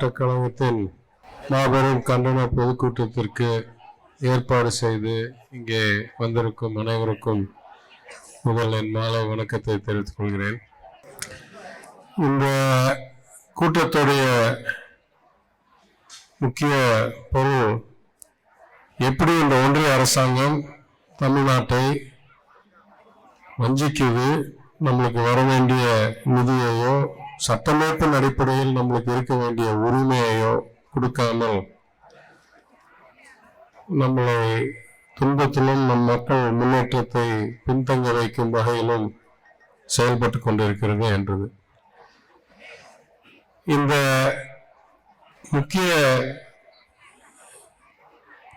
மாநகர் கழகத்தின் மாபெரும் கண்டன பொதுக்கூட்டத்திற்கு ஏற்பாடு செய்து இங்கே வந்திருக்கும் அனைவருக்கும் முதல் என் மாலை வணக்கத்தை தெரிவித்துக் கொள்கிறேன். இந்த கூட்டத்துடைய முக்கிய பொருள் எப்படி இந்த ஒன்றிய அரசாங்கம் தமிழ்நாட்டை வஞ்சிக்குது நம்மளுக்கு வர வேண்டிய நிதியையோ சட்டமைப்பின் அடிப்படையில் நம்மளுக்கு இருக்க வேண்டிய உரிமையையோ கொடுக்காமல் நம்மளை துன்பத்திலும் நம் மக்கள் முன்னேற்றத்தை பின்தங்க வைக்கும் வகையிலும் செயல்பட்டு கொண்டிருக்கிறது என்றது. இந்த முக்கிய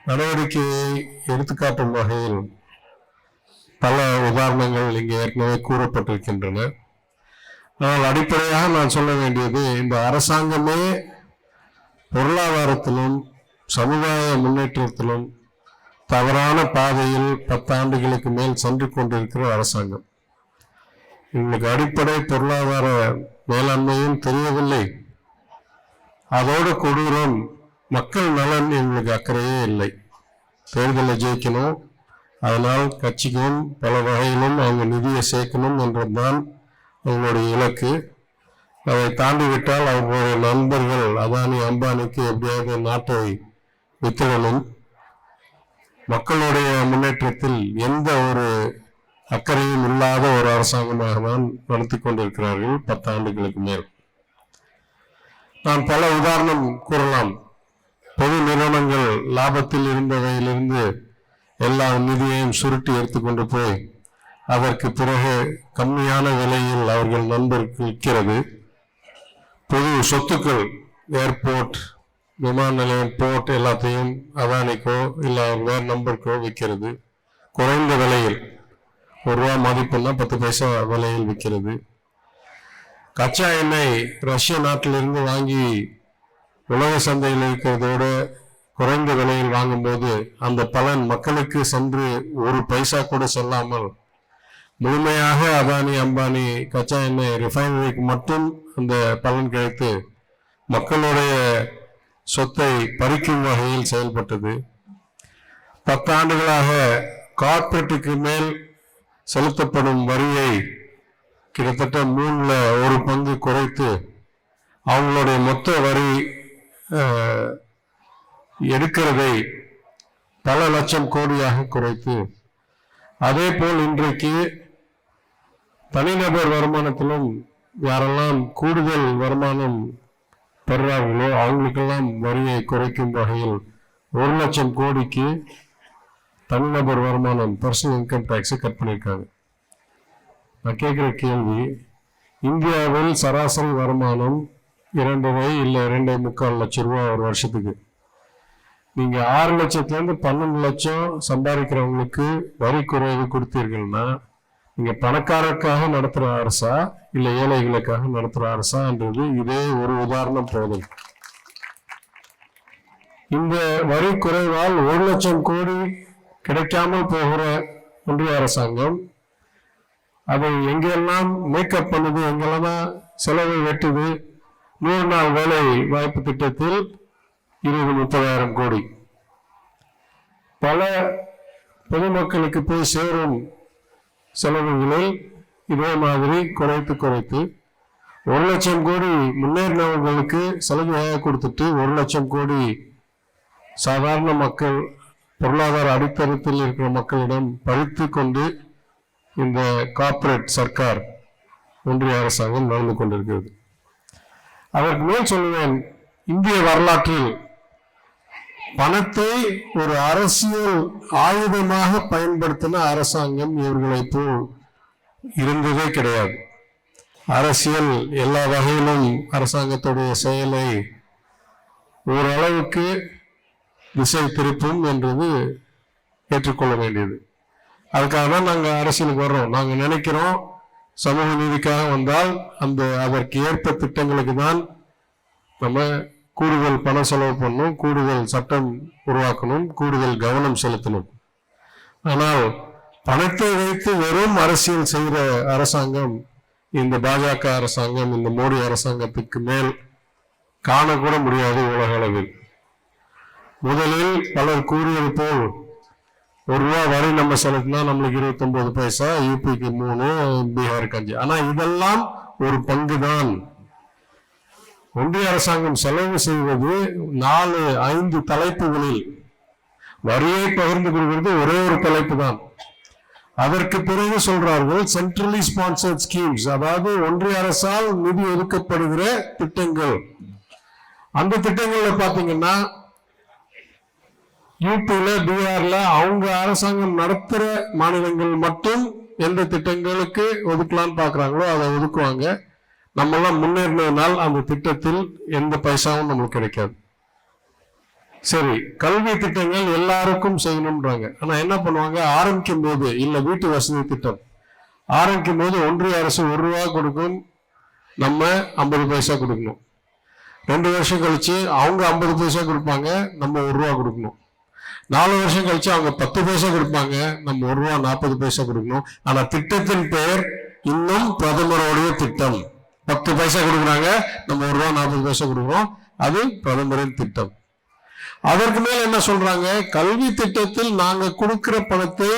நடவடிக்கையை எடுத்துக்காட்டும் வகையில் பல உதாரணங்கள் இங்கே ஏற்கனவே கூறப்பட்டிருக்கின்றன. ஆனால் அடிப்படையாக நான் சொல்ல வேண்டியது இந்த அரசாங்கமே பொருளாதாரத்திலும் சமுதாய முன்னேற்றத்திலும் தவறான பாதையில் பத்தாண்டுகளுக்கு மேல் சென்று கொண்டிருக்கிற அரசாங்கம். இவங்களுக்கு அடிப்படை பொருளாதார மேலாண்மையும் தெரியவில்லை. அதோடு கொடூரம் மக்கள் நலன் எங்களுக்கு அக்கறையே இல்லை. தேர்தலை ஜெயிக்கணும் அதனால் கட்சிக்கும் பல வகையிலும் அவங்க நிதியை சேர்க்கணும் என்றதுதான் அவங்களுடைய இலக்கு. அதை தாண்டி விட்டால் அவங்களுடைய நண்பர்கள் அதானி அம்பானிக்கு எப்படியாவது நாட்டை வித்துடணும். மக்களுடைய முன்னேற்றத்தில் எந்த ஒரு அக்கறையும் இல்லாத ஒரு அரசாங்கமாக தான் நடத்தி கொண்டிருக்கிறார்கள் பத்தாண்டுகளுக்கு மேல். நான் பல உதாரணம் கூறலாம். பொது நிறுவனங்கள் லாபத்தில் இருந்தவையிலிருந்து எல்லா நிதியையும் சுருட்டி எடுத்துக்கொண்டு போய் அதற்கு பிறகு கம்மியான விலையில் அவர்கள் நண்பருக்கு விற்கிறது பொது சொத்துக்கள் ஏர்போர்ட் விமான நிலையம் போர்ட் எல்லாத்தையும் அதானிக்கோ இல்லை வேறு நம்பருக்கோ விற்கிறது. குறைந்த விலையில் ஒரு ரூபா மதிப்புன்னா பத்து பைசா விலையில் விற்கிறது. கச்சா எண்ணெய் ரஷ்ய நாட்டிலிருந்து வாங்கி உலக சந்தையில் இருக்கிறதோடு குறைந்த விலையில் வாங்கும்போது அந்த பலன் மக்களுக்கு சென்று ஒரு பைசா கூட செல்லாமல் முழுமையாக அதானி அம்பானி கச்சா எண்ணெய் ரிஃபைனரிக்கு மட்டும் அந்த பலன் கிடைத்து மக்களுடைய சொத்தை பறிக்கும் வகையில் செயல்பட்டது. பத்தாண்டுகளாக கார்ப்பரேட்டுக்கு மேல் செலுத்தப்படும் வரியை கிட்டத்தட்ட மூணில் ஒரு பங்கு குறைத்து அவங்களுடைய மொத்த வரி எடுக்கிறதை பல லட்சம் கோடியாக குறைத்து அதே போல் இன்றைக்கு தனிநபர் வருமானத்திலும் யாரெல்லாம் கூடுதல் வருமானம் பெறுறார்களோ அவங்களுக்கெல்லாம் வரியை குறைக்கும் வகையில் ஒரு லட்சம் கோடிக்கு தனிநபர் வருமானம் பர்சனல் இன்கம் டேக்ஸை கட் பண்ணியிருக்காங்க. நான் கேட்குற கேள்வி இந்தியாவில் சராசரி வருமானம் இரண்டரை இல்லை இரண்டே முக்கால் லட்சம் ரூபா ஒரு வருஷத்துக்கு. நீங்கள் ஆறு லட்சத்துலேருந்து பன்னெண்டு லட்சம் சம்பாதிக்கிறவங்களுக்கு வரி குறைவு கொடுத்தீர்கள்னா இங்க பணக்காரருக்காக நடத்துற அரசா இல்லை ஏழைகளுக்காக நடத்துற அரசான்றது இதே ஒரு உதாரணம் போதும். இந்த வரி குறைவால் ஒரு லட்சம் கோடி கிடைக்காமல் போகிற ஒன்றிய அரசாங்கம் அதை எங்கெல்லாம் மேக்கப் பண்ணுது எங்கெல்லாம் செலவை வெட்டுது நூறு நாள் வேலை வாய்ப்பு திட்டத்தில் இருபது முப்பதாயிரம் கோடி. பல பொதுமக்களுக்கு போய் சேரும் செலவுகளை இதே மாதிரி குறைத்து குறைத்து ஒரு லட்சம் கோடி முன்னேறினவர்களுக்கு சலுகையாக கொடுத்துட்டு ஒரு லட்சம் கோடி சாதாரண மக்கள் பொருளாதார அடித்தளத்தில் இருக்கிற மக்களிடம் பறித்து கொண்டு இந்த கார்ப்பரேட் சர்க்கார் ஒன்றிய அரசாங்கம் நடந்து கொண்டிருக்கிறது. அதற்கு மேல் சொல்லுவேன் இந்திய வரலாற்றில் பணத்தை ஒரு அரசியல் ஆயுதமாக பயன்படுத்தின அரசாங்கம் இவர்களை போல் இருந்ததே கிடையாது. அரசியல் எல்லா வகையிலும் அரசாங்கத்துடைய செயலை ஓரளவுக்கு திசை திருப்பும் என்றது ஏற்றுக்கொள்ள வேண்டியது. அதுக்காக தான் நாங்கள் அரசியலுக்கு வர்றோம். நாங்கள் நினைக்கிறோம் சமூக நீதிக்காக வந்தால் அந்த அதற்கு ஏற்ப திட்டங்களுக்கு தான் நம்ம கூடுதல் பணம் செலவு பண்ணணும் கூடுதல் சட்டம் உருவாக்கணும் கூடுதல் கவனம் செலுத்தணும். ஆனால் பணத்தை வைத்து வெறும் அரசியல் செய்கிற அரசாங்கம் இந்த பாஜக அரசாங்கம் இந்த மோடி அரசாங்கத்துக்கு மேல் காணக்கூட முடியாது உலக அளவில். முதலில் பலர் கூறியது போல் ஒரு ரூபா வரி நம்ம செலுத்தினா நம்மளுக்கு இருபத்தொன்பது பைசா யூபிக்கு மூணு பீகாருக்கு அஞ்சு. ஆனா இதெல்லாம் ஒரு பங்கு தான் ஒன்றிய அரசாங்கம் செலவு செய்வது நாலு ஐந்து தலைப்புகளில் வரியை பகிர்ந்து கொள்வது ஒரே ஒரு தலைப்பு தான் அதற்கு பிறகு சொல்றார்கள் சென்ட்ரலி ஸ்பான்சர்ட் ஸ்கீம்ஸ் அதாவது ஒன்றிய அரசால் நிதி ஒதுக்கப்படுகிற திட்டங்கள். அந்த திட்டங்கள்ல பாத்தீங்கன்னா யூபியில பீகார்ல அவங்க அரசாங்கம் நடத்துற மாநிலங்கள் மட்டும் எந்த திட்டங்களுக்கு ஒதுக்கலாம்னு பாக்குறாங்களோ அதை ஒதுக்குவாங்க. நம்மெல்லாம் முன்னேறினதுனால் அந்த திட்டத்தில் எந்த பைசாவும் நம்மளுக்கு கிடைக்காது. சரி கல்வி திட்டங்கள் எல்லாருக்கும் செய்யணும்ன்றாங்க. ஆனா என்ன பண்ணுவாங்க? ஆரம்பிக்கும் போது இல்ல வீட்டு வசதி திட்டம். ஆரம்பிக்கும் போது ஒன்றிய அரசு ஒரு ரூபா கொடுக்கும் நம்ம ஐம்பது பைசா கொடுக்கணும். ரெண்டு வருஷம் கழிச்சு அவங்க ஐம்பது பைசா கொடுப்பாங்க நம்ம ஒரு ரூபா கொடுக்கணும். நாலு வருஷம் கழிச்சு அவங்க பத்து பைசா கொடுப்பாங்க நம்ம ஒரு ரூபா நாற்பது பைசா கொடுக்கணும். ஆனா திட்டத்தின் பெயர் இன்னும் பிரதமருடைய திட்டம். பத்து பைசா கொடுக்குறாங்க. நம்ம ஒரு ரூபா நாற்பது பைசா கொடுக்குறோம். அது பிரதமரின் திட்டம். அதற்கு மேல் என்ன சொல்றாங்க? கல்வி திட்டத்தில் நாங்க கொடுக்கிற பணத்தை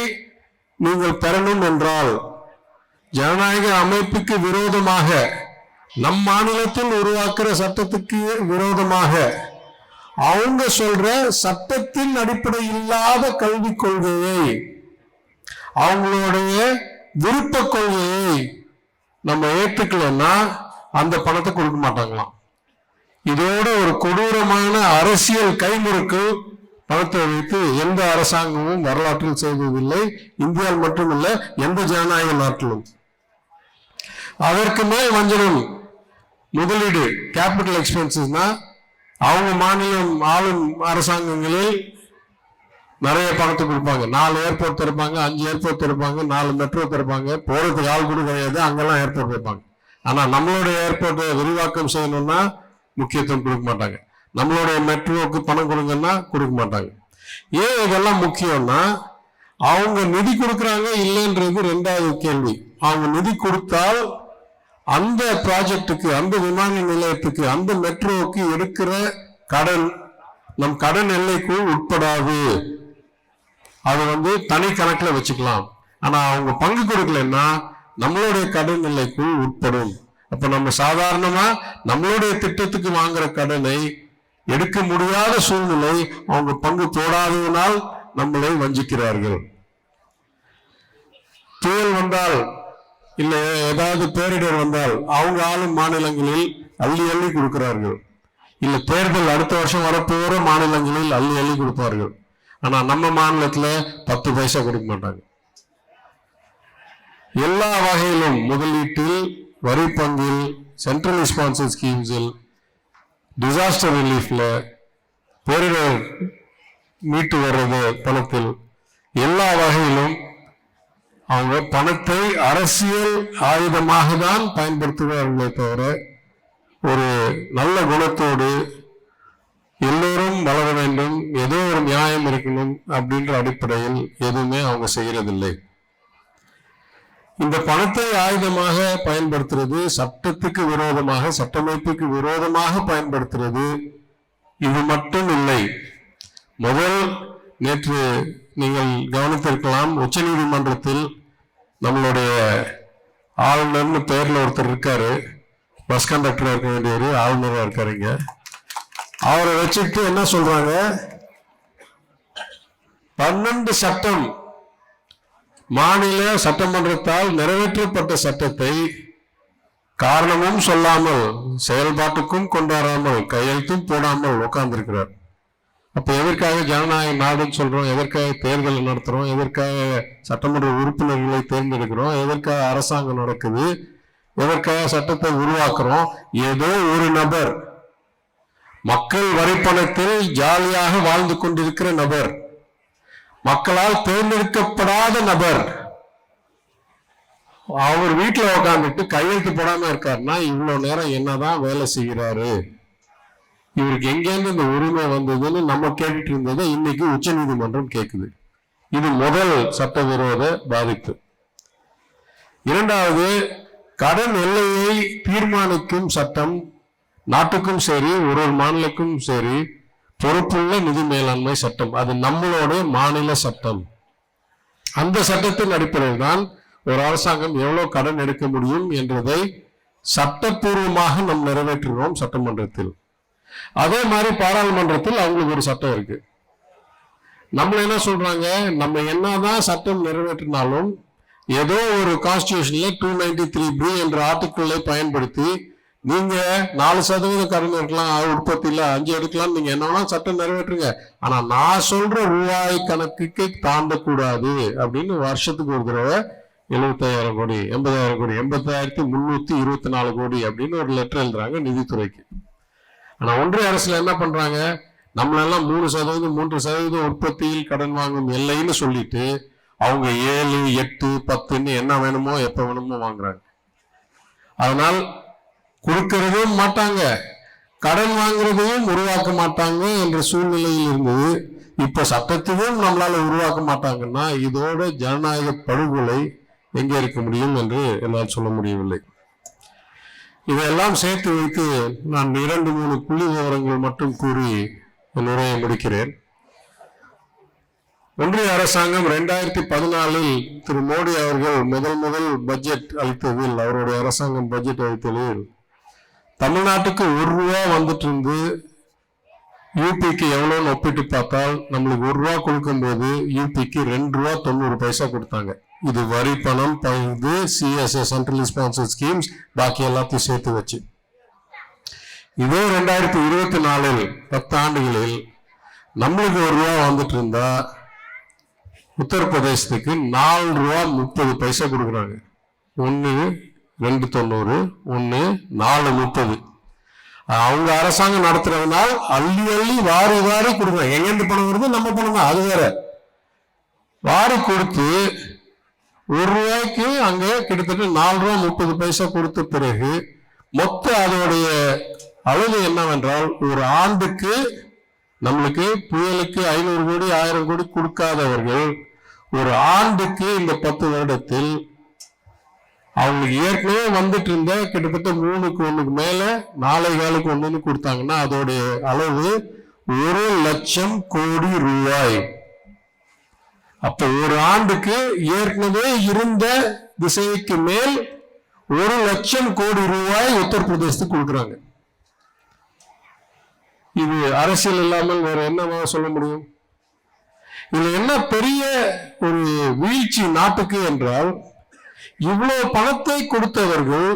நீங்கள் பெறணும் என்றால் ஜனநாயக அமைப்புக்கு விரோதமாக நம் மாநிலத்தில் உருவாக்குற சட்டத்துக்கு விரோதமாக அவங்க சொல்ற சட்டத்தின் அடிப்படை இல்லாத கல்விக் கொள்கையை அவங்களுடைய விருப்ப கொள்கையை நம்ம ஏற்றுக்கலன்னா அந்த பணத்தை கொடுக்க மாட்டாங்களாம். இதோட ஒரு கொடூரமான அரசியல் கைமுறுக்கு பணத்தை வைத்து எந்த அரசாங்கமும் வரலாற்றில் செய்ததில்லை. இந்தியாவில் மட்டுமல்ல எந்த ஜனநாயக நாட்டிலும். அதற்கு மேல் வஞ்சனம் முதலீடு கேபிட்டல் எக்ஸ்பென்சஸ்னா அவங்க மாநிலம் ஆளும் அரசாங்கங்களில் நிறைய பணத்தை கொடுப்பாங்க. நாலு ஏர்போர்ட் திறப்பாங்க அஞ்சு ஏர்போர்ட் திறப்பாங்க நாலு மெட்ரோ திறப்பாங்க போகிறதுக்கு ஆள் கூட கிடையாது அங்கெல்லாம் ஏர்போர்ட் வைப்பாங்க. ஆனால் நம்மளுடைய ஏர்போர்ட்டை விரிவாக்கம் செய்யணும்னா முக்கியத்துவம் கொடுக்க மாட்டாங்க. நம்மளுடைய மெட்ரோவுக்கு பணம் கொடுங்கன்னா கொடுக்க மாட்டாங்க. ஏன் இதெல்லாம் முக்கியம்னா அவங்க நிதி கொடுக்குறாங்க இல்லைன்றது ரெண்டாவது கேள்வி. அவங்க நிதி கொடுத்தால் அந்த ப்ராஜெக்ட்டுக்கு அந்த விமான நிலையத்துக்கு அந்த மெட்ரோவுக்கு எடுக்கிற கடன் நம் கடன் எல்லைக்குள் உட்படாது. அது வந்து தனி கணக்குல வச்சுக்கலாம். ஆனா அவங்க பங்கு கொடுக்கலன்னா நம்மளுடைய கடன் நிலைக்குள் உட்படும். அப்ப நம்ம சாதாரணமா நம்மளுடைய திட்டத்துக்கு வாங்குற கடனை எடுக்க முடியாத சூழ்நிலை அவங்க பங்கு போடாததனால் நம்மளை வஞ்சிக்கிறார்கள். புயல் வந்தால் இல்லை ஏதாவது பேரிடர் வந்தால் அவங்க ஆளும் மாநிலங்களில் அள்ளி அள்ளி கொடுக்கிறார்கள். இல்லை தேர்தல் அடுத்த வருஷம் வரப்போகிற மாநிலங்களில் அள்ளி அள்ளி கொடுப்பார்கள். ஆனா நம்ம மாநிலத்துல பத்து பைசா கொடுக்க மாட்டாங்க. எல்லா வகையிலும் முதலீட்டில் வரி பங்கில் சென்ட்ரல் ஸ்பான்சர் ஸ்கீம்ஸில் டிசாஸ்டர் ரிலீஃப்ல பேரிடர் மீட்டு வர்றது பணத்தில் எல்லா வகையிலும் அவங்க பணத்தை அரசியல் ஆயுதமாக தான் பயன்படுத்துகிறார்களே தவிர ஒரு நல்ல குணத்தோடு எல்லோரும் வளர வேண்டும் ஒரு நியாயம் இருக்கணும் அப்படின்ற அடிப்படையில் எதுவுமே அவங்க செய்யறதில்லை. இந்த பணத்தை ஆயுதமாக பயன்படுத்துறது சட்டத்துக்கு விரோதமாக சட்டமைப்புக்கு விரோதமாக பயன்படுத்துறது இது மட்டும் இல்லை. முதல் நேற்று நீங்கள் கவனித்திருக்கலாம் உச்சநீதிமன்றத்தில் நம்மளுடைய ஆளுநர்னு பேர்ல ஒருத்தர் இருக்காரு. பஸ் கண்டக்டரா இருக்க வேண்டியவர் ஆளுநராக இருக்காருங்க அவரை வச்சுட்டு என்ன சொல்றாங்க? பன்னெண்டு சட்டம். மாநில சட்டமன்றத்தால் நிறைவேற்றப்பட்ட சட்டத்தை காரணமும் சொல்லாமல் செயல்பாட்டுக்கும் கொண்டாடாமல் கையெழுத்தும் போடாமல் உட்கார்ந்திருக்கிறார் அப்ப எதற்காக ஜனநாயக நாடுன்னு சொல்றோம்? எதற்காக தேர்தலை நடத்துறோம்? எதற்காக சட்டமன்ற உறுப்பினர்களை தேர்ந்தெடுக்கிறோம்? எதற்காக அரசாங்கம் நடக்குது? எதற்காக சட்டத்தை உருவாக்குறோம்? ஏதோ ஒரு நபர். மக்கள் வரிப்பணத்தில் ஜாலியாக வாழ்ந்து கொண்டிருக்கிற நபர். மக்களால் தேர்ந்தெடுக்கப்படாத நபர். அவர் வீட்டில் உட்காந்துட்டு கையெழுத்து போடாம இருக்காருன்னா இவ்வளவு நேரம் என்னதான் வேலை செய்கிறாரு? இவருக்கு எங்கேருந்து இந்த உரிமை வந்ததுன்னு நம்ம கேட்டுட்டு இருந்ததை இன்னைக்கு உச்ச நீதிமன்றம் கேட்குது இது முதல் சட்டவிரோத பாதிப்பு. இரண்டாவது கடன் எல்லையை தீர்மானிக்கும் சட்டம் நாட்டுக்கும் சரி ஒரு ஒரு மாநிலக்கும் சரி பொறுப்புள்ள நிதி மேலாண்மை சட்டம். அது நம்மளோட மாநில சட்டம். அந்த சட்டத்தின் அடிப்படையில் தான் ஒரு அரசாங்கம் எவ்வளவு கடன் எடுக்க முடியும் என்றதை சட்டப்பூர்வமாக நாம் நிறைவேற்றுகிறோம் சட்டமன்றத்தில். அதே மாதிரி பாராளுமன்றத்தில் அவங்களுக்கு ஒரு சட்டம் இருக்கு. நம்மள என்ன சொல்றாங்க? நம்ம என்னதான் சட்டம் நிறைவேற்றினாலும் ஏதோ ஒரு கான்ஸ்டியூஷன்ல டூ நைன்டி த்ரீ பி என்ற ஆர்டிக்கிளை பயன்படுத்தி நீங்க நாலு சதவீத கடன் எடுக்கலாம் உற்பத்தியில அஞ்சு எடுக்கலாம் நீங்க என்ன சட்டம் நிறைவேற்றுங்க. ஆனா நான் சொல்ற ரூபாய் கணக்குக்கு தாண்டக்கூடாது அப்படின்னு வருஷத்துக்கு ஒரு தடவை எழுபத்தாயிரம் கோடி எண்பதாயிரம் கோடி எண்பத்தாயிரத்தி முன்னூத்தி இருபத்தி நாலு கோடி அப்படின்னு ஒரு லெட்டர் எழுதுறாங்க நிதித்துறைக்கு. ஆனா ஒன்றிய அரசுல என்ன பண்றாங்க? நம்மளெல்லாம் மூணு சதவீதம் மூன்று சதவீதம் உற்பத்தியில் கடன் வாங்கும் எல்லைன்னு சொல்லிட்டு அவங்க ஏழு எட்டு பத்துன்னு என்ன வேணுமோ எப்ப வேணுமோ வாங்குறாங்க. அதனால் கொடுக்கறதும் மாட்டாங்க. கடன் வாங்குறதையும் உருவாக்க மாட்டாங்க என்ற சூழ்நிலையில் இருந்தது. இப்ப சட்டத்தையும் நம்மளால உருவாக்க மாட்டாங்கன்னா இதோட ஜனநாயக படுகொலை எங்கே இருக்க முடியும் என்று என்னால் சொல்ல முடியவில்லை. இதையெல்லாம் சேர்த்து வைத்து நான் இரண்டு மூணு புள்ளி விவரங்கள் மட்டும் கூறி என் உரையை முடிக்கிறேன். ஒன்றிய அரசாங்கம் ரெண்டாயிரத்தி பதினாலில் திரு மோடி அவர்கள் முதல் முதல் பட்ஜெட் அளித்ததில் அவருடைய அரசாங்கம் பட்ஜெட் அளித்ததில் தமிழ்நாட்டுக்கு ஒரு ரூபா வந்துட்டு இருந்து யூபிக்கு எவ்வளோன்னு ஒப்பிட்டு பார்த்தால் நம்மளுக்கு ஒரு ரூபா கொடுக்கும்போது யூபிக்கு ரெண்டு ரூபா தொண்ணூறு பைசா கொடுத்தாங்க. இது வரி பணம் இது சிஎஸ்ஏ சென்ட்ரல் ஸ்பான்சர் ஸ்கீம்ஸ் பாக்கி எல்லாத்தையும் சேர்த்து வச்சு. இதே ரெண்டாயிரத்தி இருபத்தி நாலில் பத்தாண்டுகளில் நம்மளுக்கு ஒரு ரூபா வந்துட்டு இருந்தா உத்தரப்பிரதேசத்துக்கு நாலு ரூபா முப்பது பைசா கொடுக்குறாங்க. ஒன்று ரெண்டு தொண்ணூறு ஒன்று நாலு முப்பது. அவங்க அரசாங்கம் நடத்துறதுனால அள்ளி அள்ளி வாரி வாரி கொடுக்குறாங்க எங்கேருந்து பணம் வருது நம்ம பணம் தான். அது வேற. வாரி கொடுத்து ஒரு ரூபாய்க்கு அங்கே கிட்டத்தட்ட நாலு ரூபா முப்பது பைசா கொடுத்த பிறகு மொத்த அதோடைய அளவு என்னவென்றால் ஒரு ஆண்டுக்கு நம்மளுக்கு புயலுக்கு ஐநூறு கோடி ஆயிரம் கோடி கொடுக்காதவர்கள் ஒரு ஆண்டுக்கு இந்த பத்து வருடத்தில் அவங்களுக்கு ஏற்கனவே வந்துட்டு இருந்த கிட்டத்தட்ட மூணுக்கு ஒன்றுக்கு மேலே நாளை காலுக்கு ஒன்றுன்னு கொடுத்தாங்கன்னா அதோடைய அளவு ஒரு லட்சம் கோடி ரூபாய். அப்போ ஒரு ஆண்டுக்கு ஏற்கனவே இருந்த திசைக்கு மேல் ஒரு லட்சம் கோடி ரூபாய் உத்தரப்பிரதேசத்துக்கு கொடுக்குறாங்க. இது அரசியல் இல்லாமல் வேற என்னவா சொல்ல முடியும்? இதுல என்ன பெரிய ஒரு வீழ்ச்சி நாட்டுக்கு என்றால் இவ்வளவு பணத்தை கொடுத்தவர்கள்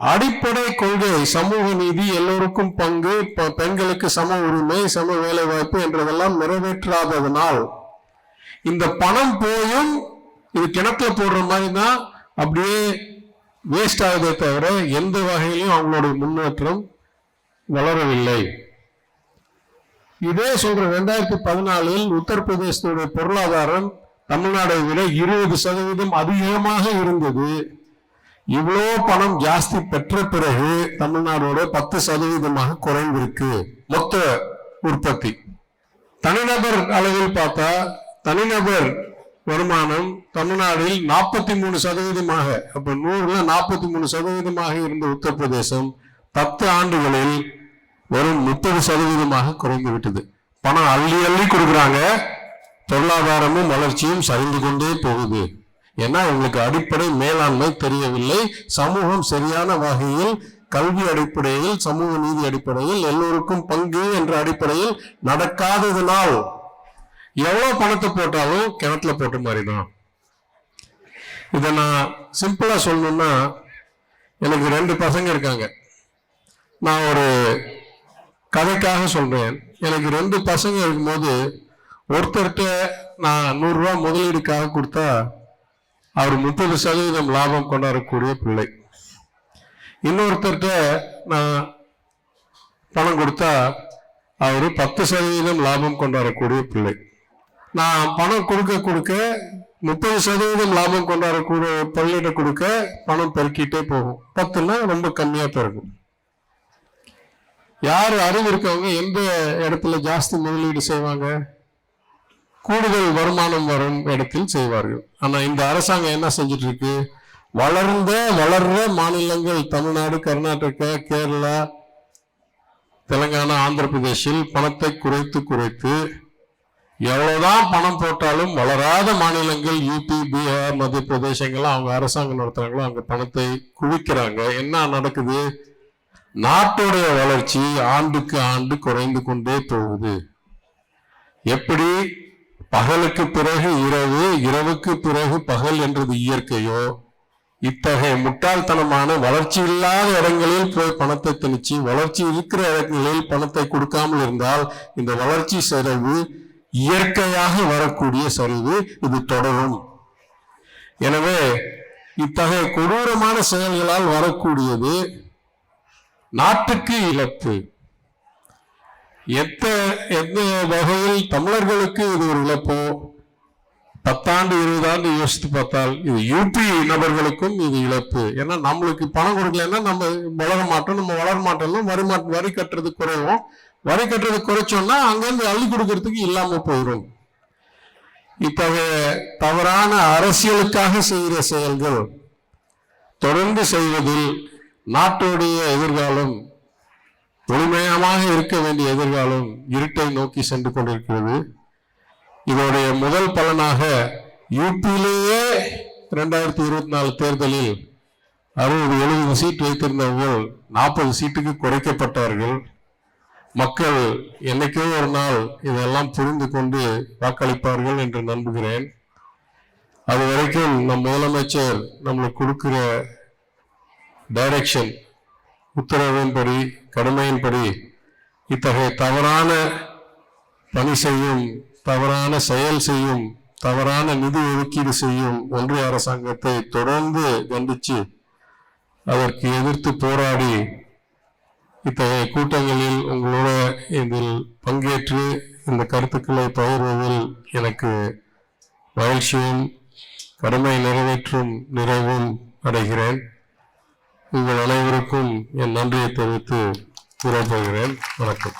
அடிப்படை கொள்கை சமூக நீதி எல்லோருக்கும் பங்கு பெண்களுக்கு சம உரிமை சம வேலை வாய்ப்பு என்றதெல்லாம் நிறைவேற்றாததனால் இந்த பணம் போயும் இது கிணத்துல போடுற மாதிரி தான் அப்படியே வேஸ்ட் ஆகுதே தவிர எந்த வகையிலும் அவங்களுடைய முன்னேற்றம் வளரவில்லை. இதே சொல்ற ரெண்டாயிரத்தி பதினாலில் உத்தரப்பிரதேசத்துடைய பொருளாதாரம் தமிழ்நாடை விட இருபது சதவீதம் அதிகமாக இருந்தது. இவ்வளோ பணம் ஜாஸ்தி பெற்ற பிறகு தமிழ்நாடோட பத்து சதவீதமாக குறைந்திருக்கு. மொத்த உற்பத்தி. தனிநபர் அளவில் பார்த்தா தனிநபர் வருமானம் தமிழ்நாட்டில் நாற்பத்தி மூணு சதவீதமாக அப்ப நூறுல நாற்பத்தி மூணு சதவீதமாக இருந்த உத்தரப்பிரதேசம் பத்து ஆண்டுகளில் வெறும் முப்பது சதவீதமாக குறைந்து விட்டது. பணம் அள்ளி அள்ளி கொடுக்குறாங்க. பொருளாதாரமும் வளர்ச்சியும் சரிந்து கொண்டே போகுது. ஏன்னா உங்களுக்கு அடிப்படை மேலாண்மை தெரியவில்லை. சமூகம் சரியான வகையில் கல்வி அடிப்படையில் சமூக நீதி அடிப்படையில் எல்லோருக்கும் பங்கு என்ற அடிப்படையில் நடக்காததுனால் எவ்வளோ பணத்தை போட்டாலும் கிணத்துல போட்ட மாதிரி தான் இதை நான் சிம்பிளாக சொல்லணும்னா எனக்கு ரெண்டு பசங்க இருக்காங்க. நான் ஒரு கதைக்காக சொல்றேன். எனக்கு ரெண்டு பசங்க இருக்கும்போது ஒருத்தர்கிட்ட நான் நூறுரூவா முதலீடுக்காக கொடுத்தா அவர் முப்பது சதவீதம் லாபம் கொண்டாடக்கூடிய பிள்ளை. இன்னொருத்தர்கிட்ட நான் பணம் கொடுத்தா அவர் பத்து சதவீதம் லாபம் கொண்டாடக்கூடிய பிள்ளை. நான் பணம் கொடுக்க கொடுக்க முப்பது சதவீதம் லாபம் கொண்டாடக்கூடிய பள்ளியிட கொடுக்க பணம் பெருக்கிட்டே போகும். பத்துன்னா ரொம்ப கம்மியாக பெருகும். யார் அறிவு இருக்கவங்க எந்த இடத்துல ஜாஸ்தி முதலீடு செய்வாங்க? கூடுதல் வருமானம் வரும் இடத்தில் செய்வார்கள். ஆனா இந்த அரசாங்கம் என்ன செஞ்சுட்டு இருக்கு வளர்ந்த வளர்ற மாநிலங்கள் தமிழ்நாடு கர்நாடகா கேரளா தெலுங்கானா ஆந்திர பிரதேசில் பணத்தை குறைத்து குறைத்து எவ்வளவுதான் பணம் போட்டாலும் வளராத மாநிலங்கள் யூபி பீகார் மத்திய பிரதேசங்கள்லாம் அவங்க அரசாங்கம் நடத்துறாங்களோ அங்க பணத்தை குவிக்கிறாங்க. என்ன நடக்குது? நாட்டுடைய வளர்ச்சி ஆண்டுக்கு ஆண்டு குறைந்து கொண்டே போகுது. எப்படி? பகலுக்கு பிறகு இரவு இரவுக்கு பிறகு பகல் என்றது இயற்கையோ இத்தகைய முட்டாள்தனமான வளர்ச்சி இல்லாத இடங்களில் போய் பணத்தை திணிச்சு வளர்ச்சி இருக்கிற இடங்களில் பணத்தை கொடுக்காமல் இருந்தால் இந்த வளர்ச்சி செலவு இயற்கையாக வரக்கூடிய சரிவு இது தொடரும். எனவே இத்தகைய கொடூரமான செயல்களால் வரக்கூடியது நாட்டுக்கு இழப்பு. எத்த எந்த வகையில் தமிழர்களுக்கு இது ஒரு இழப்போ? பத்தாண்டு இருபது ஆண்டு யோசித்து பார்த்தால் இது யூபி நபர்களுக்கும் இது இழப்பு. ஏன்னா நம்மளுக்கு பணம் கொடுக்கலன்னா நம்ம வளர மாட்டோம் நம்ம வளர மாட்டோம்னா வரி வரி கட்டுறது குறைவோம் வரி கட்டுறது குறைச்சோம்னா அங்கேருந்து அள்ளி கொடுக்கறதுக்கு இல்லாம போயிடும் இத்தகைய தவறான அரசியலுக்காக செய்கிற செயல்கள் தொடர்ந்து செய்வதில் நாட்டுடைய எதிர்காலம் முழுமையமாக இருக்க வேண்டிய எதிர்காலம் இருட்டை நோக்கி சென்று கொண்டிருக்கிறது. இதோடைய முதல் பலனாக யூபியிலேயே ரெண்டாயிரத்தி இருபத்தி நாலு தேர்தலில் அறுபது எழுபது சீட் வைத்திருந்தவர்கள் நாற்பது சீட்டுக்கு குறைக்கப்பட்டார்கள். மக்கள் என்னைக்கோ ஒரு நாள் இதெல்லாம் புரிந்து கொண்டு வாக்களிப்பார்கள் என்று நம்புகிறேன். அது வரைக்கும் நம் முதலமைச்சர் நம்மளுக்கு கொடுக்கிற டைரக்ஷன் உத்தரவின்படி கடமையின்படி இத்தகைய தவறான பணி செய்யும் தவறான செயல் செய்யும் தவறான நிதி ஒதுக்கீடு செய்யும் ஒன்றிய அரசாங்கத்தை தொடர்ந்து கண்டித்து அதற்கு எதிர்த்து போராடி இத்தகைய கூட்டங்களில் உங்களோட இதில் பங்கேற்று இந்த கருத்துக்களை பகிர்வதில் எனக்கு மகிழ்ச்சியும் கடமை நிறைவேற்றும் நிறைவும் அடைகிறேன். உங்கள் அனைவருக்கும் என் நன்றியை தெரிவித்து கூறப்போகிறேன் வணக்கம்.